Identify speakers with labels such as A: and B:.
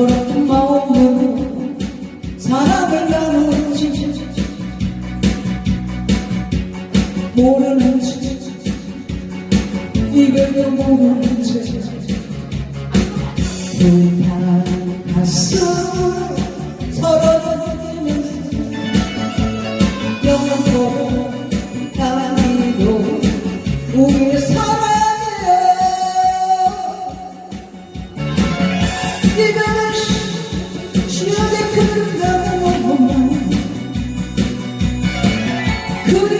A: 부끄럽던 마음으로 사랑을 나누지. 모르는지 이별도 모르는지. 불타는 가슴 서로를 이기면서 영원토록 그